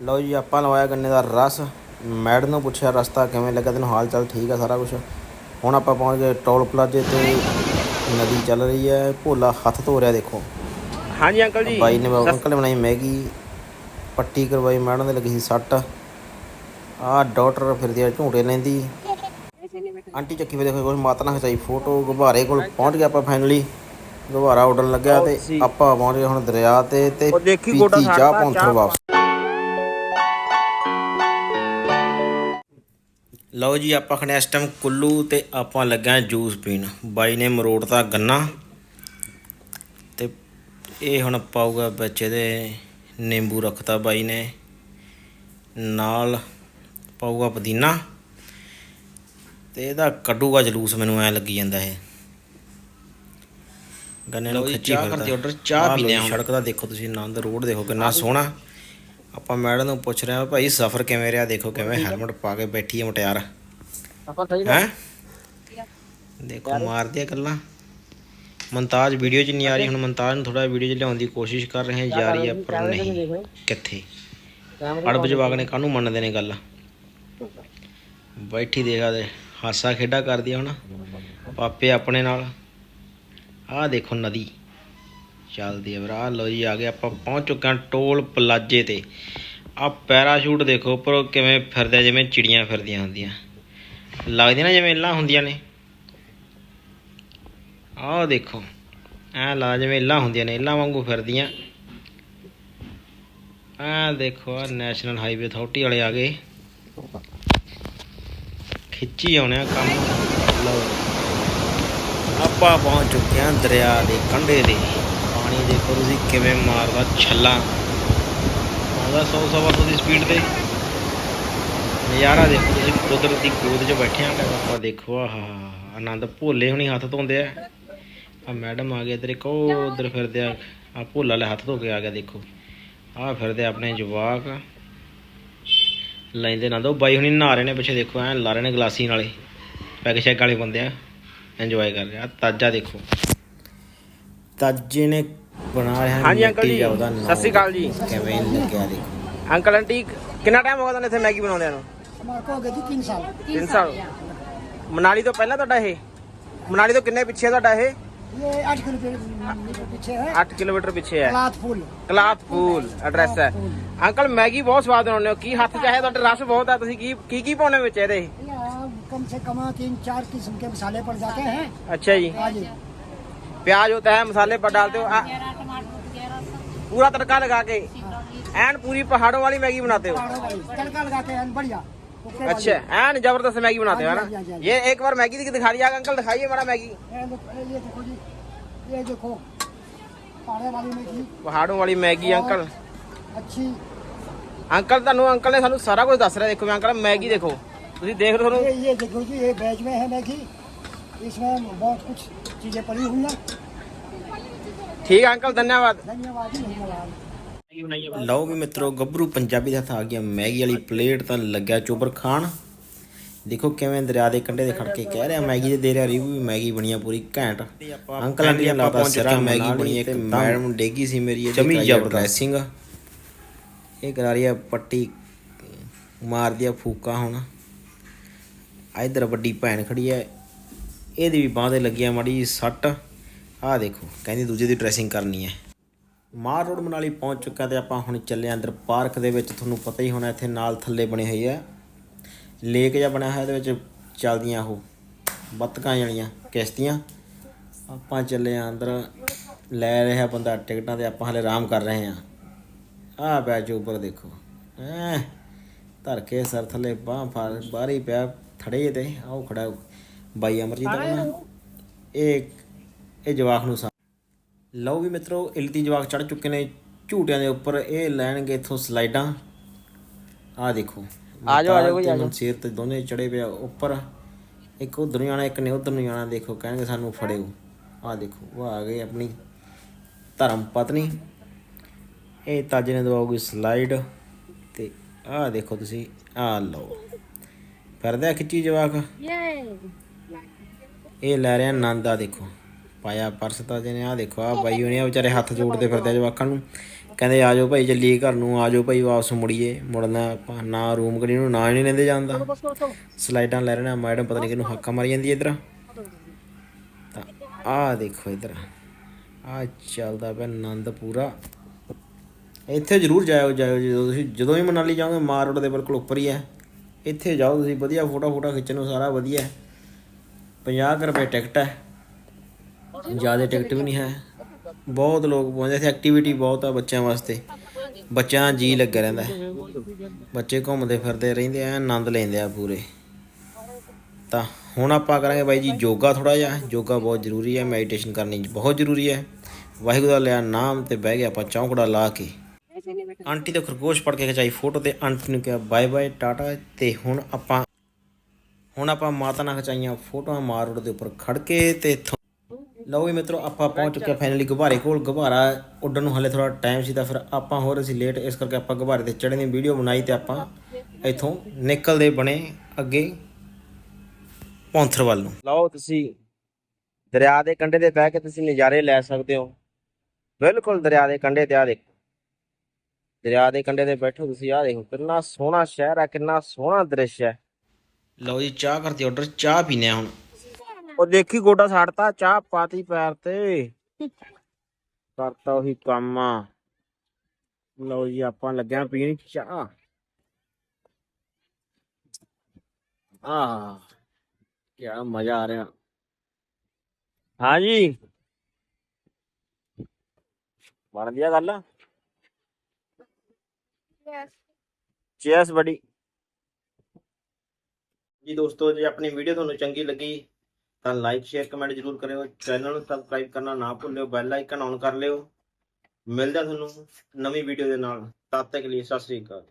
ਲਓ ਜੀ ਆਪਾਂ ਲਵਾਇਆ ਗੰਨੇ ਦਾ ਰਸ। ਮੈਡ ਨੂੰ ਪੁੱਛਿਆ ਰਸਤਾ ਕਿਵੇਂ ਲੱਗਾ ਤੈਨੂੰ ਹਾਲ ਚਾਲ ਠੀਕ ਆ ਸਾਰਾ ਕੁਝ ਹੁਣ ਆਪਾਂ ਪਹੁੰਚ ਗਏ ਟੋਲ ਪਲਾਜ਼ੇ ਤੇ। ਨਦੀ ਚੱਲ ਰਹੀ ਹੈ ਭੋਲਾ ਹੱਥ ਧੋ ਰਿਹਾ ਦੇਖੋ। ਹਾਂਜੀ ਅੰਕਲ ਜੀ। ਬਾਈ ਨੇ ਅੰਕਲ ਨੇ ਬਣਾਈ ਮੈਗੀ ਪੱਟੀ ਕਰਵਾਈ ਮੈਡਮ ਦੇ ਲੱਗੀ ਸੀ ਸੱਟ। ਆਹ ਡਾਕਟਰ ਫਿਰਦੀ ਆ ਝੂਟੇ ਲੈਂਦੀ। ਆਂਟੀ ਚੱਕੀ ਵੇ ਦੇਖੋ ਕੋਈ ਮਾਤਾ ਨਾਲ ਖਿਚਾਈ ਫੋਟੋ ਗੁਬਾਰੇ ਕੋਲ ਪਹੁੰਚ ਗਿਆ ਆਪਾਂ ਫਾਈਨਲੀ ਗੁਬਾਰਾ ਉੱਡਣ ਲੱਗਿਆ ਤੇ। ਆਪਾਂ ਪਹੁੰਚ ਗਏ ਹੁਣ ਦਰਿਆ ਤੇ ਤੇ ਪੀਤੀ ਚਾਹ ਪਹੁੰਚੋ ਵਾਪਸ। ਲਓ ਜੀ ਆਪਾਂ ਖੜੇ ਇਸ ਟਾਈਮ ਕੁੱਲੂ ਤੇ ਆਪਾਂ ਲੱਗਾ ਜੂਸ ਪੀਣ। ਬਾਈ ਨੇ ਮਰੋੜਤਾ ਗੰਨਾ ਤੇ ਇਹ ਹੁਣ ਪਾਊਗਾ ਵਿੱਚ ਇਹਦੇ ਨਿੰਬੂ ਰੱਖਤਾ ਬਾਈ ਨੇ। ਨਾਲ ਪਾਊਗਾ ਪੁਦੀਨਾ ਤੇ ਇਹਦਾ ਕੱਢੂਗਾ ਜਲੂਸ ਮੈਨੂੰ ਐ ਲੱਗੀ ਜਾਂਦਾ ਇਹ। ਗੰਨੇ ਨੂੰ ਖਿੱਚੀ ਚਾਹ ਕਰਦੇ ਆਰਡਰ ਚਾਹ ਆ ਸੜਕ ਦਾ ਦੇਖੋ ਤੁਸੀਂ ਆਨੰਦ ਰੋਡ ਦੇਖੋ ਕਿੰਨਾ ਸੋਹਣਾ। ਆਪਾਂ ਮੈਡਮ ਨੂੰ ਪੁੱਛ ਰਹੇ ਆ ਭਾਈ ਸਫ਼ਰ ਕਿਵੇਂ ਰਿਹਾ? ਦੇਖੋ ਕਿਵੇਂ ਹੈਲਮਟ ਪਾ ਕੇ ਬੈਠੀ ਹੈ ਮੁਟਿਆਰ। ਆਪਾਂ ਸਹੀ ਹੈ? ਦੇਖੋ ਮਾਰਦੇ ਗੱਲਾਂ। ਮਨਤਾਜ ਵੀਡੀਓ 'ਚ ਨਹੀਂ ਆ ਰਹੀ ਹੁਣ ਮਨਤਾਜ ਨੂੰ ਥੋੜਾ ਵੀਡੀਓ 'ਚ ਲਿਆਉਣ ਦੀ ਕੋਸ਼ਿਸ਼ ਕਰ ਰਹੇ ਹਾਂ ਯਾਰੀ ਆ ਪਰ ਨਹੀਂ। ਕਿੱਥੇ? ਅੜਬ ਜਵਾਗ ਨੇ ਕਾਹਨੂੰ ਮੰਨਦੇ ਨੇ ਗੱਲ? ਬੈਠੀ ਦੇਖਾ ਦੇ ਹਾਸਾ ਖੇਡਾ ਕਰਦੀ ਹੁਣ। ਪਾਪੇ ਆਪਣੇ ਨਾਲ। ਆਹ ਦੇਖੋ ਨਦੀ। ਚੱਲਦੀ ਆ ਵੀਰ। ਆਹ ਲੋ ਜੀ, ਆ ਗਏ ਆਪਾਂ, ਪਹੁੰਚ ਚੁੱਕੇ ਹਾਂ ਟੋਲ ਪਲਾਜੇ ਤੇ। ਆ ਪੈਰਾਸ਼ੂਟ ਦੇਖੋ, ਉੱਪਰੋਂ ਕਿਵੇਂ ਫਿਰਦਾ ਜਿਵੇਂ ਚਿੜੀਆਂ ਫਿਰਦੀਆਂ ਹੁੰਦੀਆਂ। ਲੱਗਦੀਆਂ ਨਾ ਜਿਵੇਂ ਇੱਲਾਂ ਹੁੰਦੀਆਂ ਨੇ। ਆਹ ਦੇਖੋ, ਐ ਲਾ ਜਿਵੇਂ ਇੱਲਾਂ ਹੁੰਦੀਆਂ ਨੇ, ਇੱਲਾਂ ਵਾਂਗੂ ਫਿਰਦੀਆਂ। ਆ ਦੇਖੋ ਆ ਨੈਸ਼ਨਲ ਹਾਈਵੇ ਅਥਾਰਟੀ ਵਾਲੇ ਆ ਗਏ। ਖਿੱਚੀ ਆਉਣੇ ਆ ਕੰਮ। ਲਓ। ਆਪਾਂ ਪਹੁੰਚ ਚੁੱਕੇ ਹਾਂ ਦਰਿਆ ਦੇ ਕੰਢੇ ਦੇ ਪਾਣੀ ਦੇਖੋ ਤੁਸੀਂ ਕਿਵੇਂ ਮਾਰਦਾ ਛੱਲਾ। ਆਉਂਦਾ 100 ਸਵਾ ਸੌ ਦੀ ਸਪੀਡ ਤੇ। ਨਜ਼ਾਰਾ ਦੇਖੋ ਤੁਸੀਂ ਕੁਦਰਤ ਦੀ ਗੋਦ 'ਚ ਬੈਠੇ ਆਂ। ਆਪਾਂ ਦੇਖੋ, ਆਹ, ਆਨੰਦ ਭੋਲੇ ਹੁਣੀ ਹੱਥ ਧੋਂਦੇ ਆ। ਆ ਮੈਡਮ ਆ ਗਏ ਇਧਰ ਇੱਕ ਉਹ ਉਧਰ ਫਿਰਦੇ ਆ। ਆ ਭੋਲਾ ਲੈ ਹੱਥ ਧੋ ਕੇ ਆ ਗਿਆ ਦੇਖੋ। ਆ ਫਿਰਦੇ ਆਪਣੇ ਜਵਾਕ। ਲੈਂਦੇ ਨਾ ਦੋ ਬਾਈ ਹੁਣੀ ਨਹਾ ਰਹੇ ਨੇ ਪਿੱਛੇ ਦੇਖੋ, ਐ ਲਾ ਰਹੇ ਨੇ ਗਲਾਸੀ ਨਾਲੇ ਪੈਗ ਸ਼ੈਗ ਵਾਲੇ ਬੰਦੇ ਆ। ਇੰਜੋਏ ਕਰ ਰਿਹਾ ਤਾਜਾ ਦੇਖੋ। ਤਾਜੇ ਨੇ ਬਣਾ ਰਿਹਾ ਹਾਂਜੀ ਅੰਕਲ ਜੀ। ਸਤਿ ਸ਼੍ਰੀ ਅਕਾਲ ਜੀ। ਕਿਵੇਂ ਲੱਗਿਆ ਦੇਖੋ। ਅੰਕਲ ਆਂਟੀ ਕਿੰਨਾ ਟਾਈਮ ਹੋ ਗਿਆ ਤੁਹਾਨੂੰ ਇੱਥੇ ਮੈਗੀ ਬਣਾਉਂਦਿਆਂ ਨੂੰ? ਮਾਰ ਕੋ ਗਏ ਜੀ 3 ਸਾਲ। 3 ਸਾਲ। ਮਨਾਲੀ ਤੋਂ ਪਹਿਲਾਂ ਤੁਹਾਡਾ ਇਹ? ਮਨਾਲੀ ਤੋਂ ਕਿੰਨੇ ਪਿੱਛੇ ਤੁਹਾਡਾ ਇਹ? ਇਹ 8 ਕਿਲੋਮੀਟਰ ਪਿੱਛੇ ਹੈ। 8 ਕਿਲੋਮੀਟਰ ਪਿੱਛੇ ਹੈ। ਕਲਾਥਪੂਲ ਕਲਾਥਪੂਲ ਐਡਰੈਸ ਹੈ। ਅੰਕਲ ਮੈਗੀ ਬਹੁਤ ਸਵਾਦ ਬਣਾਉਂਦੇ ਹੋ। ਕੀ ਹੱਥ ਚਾਹੇ ਤੁਹਾਡੇ ਰਸ ਬਹੁਤ ਹੈ ਤੁਸੀਂ ਕੀ ਕੀ ਕੀ ਪਾਉਣੇ ਵਿੱਚ ਇਹਦੇ? ਕਮ ਸੇ ਕਮ 3 4 ਕਿਸਮ ਦੇ ਮਸਾਲੇ ਪੜ ਜਾਂਦੇ ਹੈ। ਅੱਛਾ ਜੀ। ਹਾਂ ਜੀ प्याज होता है मसाले पर डालते हो आ, पूरा तड़का लगा के एन पूरी पहाड़ों वाली मैगी बनाते हो पहाड़ों वाली तड़का लगाते हैं बढ़िया ओके वाली। अच्छा एन जबरदस्त मैगी बनाते हो है हाँ जी, हाँ जी, ना हाँ जी। ये एक बार मैगी दिख- दिखा दिया अंकल दिखाइए मेरा मैगी ये देखो ये देखो जी ये देखो पहाड़े वाली में घी ਪਹਾੜੋਂ ਵਾਲੀ ਮੈਗੀ ਅੰਕਲ अच्छी ਅੰਕਲ ਤੁਹਾਨੂੰ ਅੰਕਲ ਨੇ ਸਾਨੂੰ ਸਾਰਾ ਕੁਝ ਦੱਸ ਰਿਹਾ ਦੇਖੋ ਵੀ ਅੰਕਲ ਮੈਗੀ ਦੇਖੋ ਤੁਸੀਂ ਦੇਖ ਰਹੇ ਹੋ ये ਤੁਹਾਨੂੰ ये देखो जी ये वेज में है मैगी इसमें बहुत कुछ चीजें पड़ी हुई हैं ਠੀਕ ਹੈ ਅੰਕਲ ਧੰਨਵਾਦ धन्यवाद जी धन्यवाद ਲਓ ਵੀ ਮਿੱਤਰੋ ਗੱਭਰੂ ਪੰਜਾਬੀ ਦਾ ਹੱਥ ਆ ਗਿਆ ਮੈਗੀ ਵਾਲੀ ਪਲੇਟ ਤਾਂ ਲੱਗਿਆ ਚੋਬਰ ਖਾਣ ਦੇਖੋ ਕਿਵੇਂ ਦਰਿਆ ਦੇ ਕੰਢੇ ਤੇ ਖੜ ਕੇ ਕਹਿ ਰਿਹਾ ਮੈਗੀ ਦੇ ਦੇ ਰਿਹਾ ਰਿਵਿਊ ਵੀ ਮੈਗੀ ਬਣੀ ਆ ਪੂਰੀ ਘੈਂਟ ਅੰਕਲ ਆਂਟੀ ਨੇ ਲਾਤਾ ਸਿਰਾ ਮੈਗੀ ਬਣੀ ਇੱਕ ਮੈਡਮ ਡੇਗੀ ਸੀ ਮੇਰੀ ਇਹ ਜਮੀ ਡਰੈਸਿੰਗ ਇਹ ਕਰਾ ਰਹੀ ਆ ਪੱਟੀ ਮਾਰਦੀ ਆ ਫੂਕਾ ਹੁਣ ਆ ਇਧਰ ਵੱਡੀ ਭੈਣ ਖੜੀ ਐ ਇਹਦੀ ਵੀ ਬਾਹ ਤੇ ਲੱਗੀ ਮਾੜੀ ਜਿਹੀ ਸੱਟ। ਆਹ ਦੇਖੋ, ਕਹਿੰਦੀ ਦੂਜੇ ਦੀ ਡਰੈਸਿੰਗ ਕਰਨੀ ਹੈ। ਮਾਰ ਰੋਡ ਮਨਾਲੀ ਪਹੁੰਚ ਚੁੱਕਾ ਤੇ ਆਪਾਂ ਹੁਣ ਚੱਲੇ ਆਂ ਅੰਦਰ ਪਾਰਕ ਦੇ ਵਿੱਚ। ਤੁਹਾਨੂੰ ਪਤਾ ਹੀ ਹੋਣਾ ਇੱਥੇ ਨਾਲ ਥੱਲੇ ਬਣੇ ਹੋਏ ਹੈ ਲੇਕ ਜਿਹਾ ਬਣਿਆ ਹੋਇਆ ਇਹਦੇ ਵਿੱਚ ਚੱਲਦੀਆਂ ਉਹ ਬੱਤਕਾਂ ਜਿਹੜੀਆਂ ਕਿਸ਼ਤੀਆਂ। ਆਪਾਂ ਚੱਲੇ ਆਂ ਅੰਦਰ। ਲੈ ਰਿਹਾ ਬੰਦਾ ਟਿਕਟਾਂ ਤੇ ਆਪਾਂ ਹਲੇ ਆਰਾਮ ਕਰ ਰਹੇ ਆਂ। ਆਹ ਬੈਚ ਉੱਪਰ ਦੇਖੋ। ਐ ਧਰ ਕੇ ਸਰ ਥੱਲੇ ਬਾਹ ਫਾਰ ਬਾਹਰ ਹੀ ਪਿਆ ਥੜੇ ਤੇ ਆਓ ਖੜਾ ਉਹ। ਬਾਈ ਅਮਰਜੀਤ ਆਪਣਾ। ਇਹ ਇਹ ਜਵਾਖ ਨੂੰ ਸਾ- ਲਓ ਵੀ ਮਿੱਤਰੋ ਇਲਤੀ ਜਵਾਕ ਚੜ ਚੁੱਕੇ ਨੇ ਝੂਟਿਆਂ ਦੇ ਉੱਪਰ। ਇਹ ਲੈਣਗੇ ਇਥੋਂ ਸਲਾਈਡਾਂ। ਆਹ ਦੇਖੋ। ਆ ਜਾਓ, ਆ ਜਾਓ, ਆ ਜਾਓ। ਤੇ ਦੋਨੇ ਚੜੇ ਪਿਆ ਉੱਪਰ। ਇੱਕ ਉਧਰ ਨੂੰ ਜਾਣਾ ਇੱਕ ਨੇ ਉਧਰ ਨੂੰ ਜਾਣਾ ਦੇਖੋ ਕਹਿਣਗੇ ਸਾਨੂੰ ਫੜਿਓ। ਆਹ ਦੇਖੋ ਉਹ ਆ ਗਏ ਆਪਣੀ ਧਰਮ ਪਤਨੀ। ਇਹ ਤਾਜੇ ਨੇ ਦਵਾਉਗੀ ਸਲਾਈਡ। ਤੇ ਆਹ ਦੇਖੋ ਤੁਸੀਂ ਆਹ ਲਓ। ਫਿਰਦਾ ਖਿੱਚੀ ਜਵਾਕ। ਇਹ ਲੈ ਰਿਹਾ ਆਨੰਦ ਆ ਦੇਖੋ। ਪਾਇਆ ਪਰਸ ਤਾਂ ਜਿਹਨੇ ਆ ਦੇਖੋ ਆ ਬਾਈ ਉਹਨੇ ਵਿਚਾਰੇ ਹੱਥ ਜੋੜਦੇ ਫਿਰਦੇ ਜਵਾਕਾਂ ਨੂੰ। ਕਹਿੰਦੇ ਆਜੋ ਭਾਈ, ਚੱਲੀਏ ਘਰ ਨੂੰ ਆਜੋ ਭਾਈ, ਵਾਪਸ ਮੁੜੀਏ। ਮੁੜਨਾ ਆਪਾਂ ਨਾ ਰੂਮ ਕਰੀ ਨੂੰ, ਨਾ ਨਹੀਂ ਲੈਂਦੇ ਜਾਂਦਾ ਸਲਾਈਡਾਂ ਲੈ ਰਹੇ ਮੈਡਮ ਪਤਾ ਨਹੀਂ ਕਿਹਨੂੰ ਹੱਕਾ ਮਾਰੀ ਜਾਂਦੀ ਇਧਰ। ਤਾਂ ਆ ਦੇਖੋ ਇਧਰ। ਆ ਚੱਲਦਾ ਪਿਆ ਆਨੰਦ ਪੂਰਾ। ਇੱਥੇ ਜ਼ਰੂਰ ਜਾਇਓ ਜਾਇਓ ਜਦੋਂ ਤੁਸੀਂ ਜਦੋਂ ਵੀ ਮਨਾਲੀ ਜਾਓਗੇ, ਮਾਰ ਰੋਡ ਦੇ ਬਿਲਕੁਲ ਉੱਪਰ ਹੀ ਹੈ। ਇੱਥੇ ਜਾਓ ਤੁਸੀਂ, ਵਧੀਆ ਫੋਟੋ ਫੋਟਾ ਖਿੱਚਣ ਨੂੰ ਸਾਰਾ ਵਧੀਆ 50 ਕੁ ਰੁਪਏ ਟਿਕਟ ਹੈ। ਜ਼ਿਆਦਾ ਟਿਕਟ ਵੀ ਨਹੀਂ ਹੈ। ਬਹੁਤ ਲੋਕ ਪਹੁੰਚਦੇ ਇੱਥੇ ਐਕਟੀਵਿਟੀ ਬਹੁਤ ਆ ਬੱਚਿਆਂ ਵਾਸਤੇ। ਬੱਚਿਆਂ ਦਾ ਜੀ ਲੱਗਿਆ ਰਹਿੰਦਾ ਹੈ। ਬੱਚੇ ਘੁੰਮਦੇ ਫਿਰਦੇ ਰਹਿੰਦੇ ਆ, ਆਨੰਦ ਲੈਂਦੇ ਆ ਪੂਰੇ। ਤਾਂ ਹੁਣ ਆਪਾਂ ਕਰਾਂਗੇ ਬਾਈ ਜੀ ਯੋਗਾ ਥੋੜਾ ਜਿਹਾ। ਯੋਗਾ ਬਹੁਤ ਜ਼ਰੂਰੀ ਹੈ ਮੈਡੀਟੇਸ਼ਨ ਕਰਨੀ ਬਹੁਤ ਜ਼ਰੂਰੀ ਹੈ। ਵਾਹਿਗੁਰੂ ਦਾ ਲਿਆ ਨਾਮ ਤੇ ਬਹਿ ਗਿਆ ਆਪਾਂ, ਚੌਂਕੜਾ ਲਾ ਕੇ। ਆਂਟੀ ਤੋਂ ਖਰਗੋਸ਼ ਪੜ ਕੇ ਖਿਚਾਈ ਫੋਟੋ ਤੇ, ਆਂਟੀ ਨੂੰ ਕਿਹਾ ਬਾਏ ਬਾਏ ਟਾਟਾ। ਤੇ ਹੁਣ ਆਪਾਂ ਹੁਣ ਆਪਾਂ ਮਾਤਾ ਨਾਲ ਖਿਚਾਈਆਂ ਫੋਟੋਆਂ ਮਾਰ ਰੋਡ ਦੇ ਉੱਪਰ ਖੜ ਕੇ ਤੇ ਇੱਥੋਂ ਲਓ ਵੀ ਮਿੱਤਰੋ, ਆਪਾਂ ਪਹੁੰਚ ਚੁੱਕੇ ਫਾਈਨਲੀ ਗੁਬਾਰੇ ਕੋਲ। ਗੁਬਾਰਾ ਉੱਡਣ ਨੂੰ ਹਲੇ ਥੋੜਾ ਟਾਈਮ ਸੀ ਤਾਂ ਫਿਰ ਆਪਾਂ ਹੋਰ ਅਸੀਂ ਲੇਟ ਇਸ ਕਰਕੇ ਆਪਾਂ ਗੁਬਾਰੇ ਤੇ ਚੜ੍ਹਨ ਦੀ ਵੀਡੀਓ ਬਣਾਈ ਤੇ ਆਪਾਂ ਇੱਥੋਂ ਨਿਕਲਦੇ ਬਣੇ ਅੱਗੇ ਪੌਂਥਰ ਵੱਲ ਨੂੰ। ਲਓ ਤੁਸੀਂ ਦਰਿਆ ਦੇ ਕੰਢੇ ਤੇ ਬਹਿ ਕੇ ਤੁਸੀਂ ਨਜ਼ਾਰੇ ਲੈ ਸਕਦੇ ਹੋ। ਬਿਲਕੁਲ ਦਰਿਆ ਦੇ ਕੰਢੇ ਤੇ ਆ ਦੇਖੋ। ਦਰਿਆ ਦੇ ਕੰਢੇ ਤੇ ਬੈਠੋ ਤੁਸੀਂ ਆ ਦੇਖੋ, ਕਿੰਨਾ ਸੋਹਣਾ ਸ਼ਹਿਰ ਹੈ, ਕਿੰਨਾ ਸੋਹਣਾ ਦ੍ਰਿਸ਼ ਹੈ। ਲਓ ਜੀ ਚਾਹ ਕਰਤੀ ਆਰਡਰ ਚਾਹ ਪੀਨੇ ਆ ਹੁਣ। ਉਹ ਦੇਖੀ ਗੋਡਾ ਛੱਡਤਾ ਚਾਹ ਪਾਤੀ ਪੈਰ ਤੇ। ਕਰਤਾ ਉਹੀ ਕੰਮ। ਆ ਲਓ ਜੀ ਆਪਾਂ ਲੱਗਿਆ ਪੀਣ ਚਾਹ। ਆਹ ਕੀ ਮਜ਼ਾ ਆ ਰਿਹਾ। ਹਾਂਜੀ ਬਣਦੀ ਆ ਗੱਲ? ਚੀਅਰਸ ਬੜੀ। ਜੀ ਦੋਸਤੋ, ਜੇ ਆਪਣੀ ਵੀਡੀਓ ਤੁਹਾਨੂੰ ਚੰਗੀ ਲੱਗੀ, ਤਾਂ ਲਾਈਕ ਸ਼ੇਅਰ ਕਮੈਂਟ ਜ਼ਰੂਰ ਕਰਿਓ। ਚੈਨਲ ਨੂੰ ਸਬਸਕ੍ਰਾਈਬ ਕਰਨਾ ਨਾ ਭੁੱਲਿਓ ਬੈਲ ਆਈਕਨ ਔਨ ਕਰ ਲਿਓ। ਮਿਲਦਾ ਤੁਹਾਨੂੰ ਨਵੀਂ ਵੀਡੀਓ ਦੇ ਨਾਲ। ਤਦ ਤੱਕ ਲਈ ਸਤਿ ਸ੍ਰੀ ਅਕਾਲ।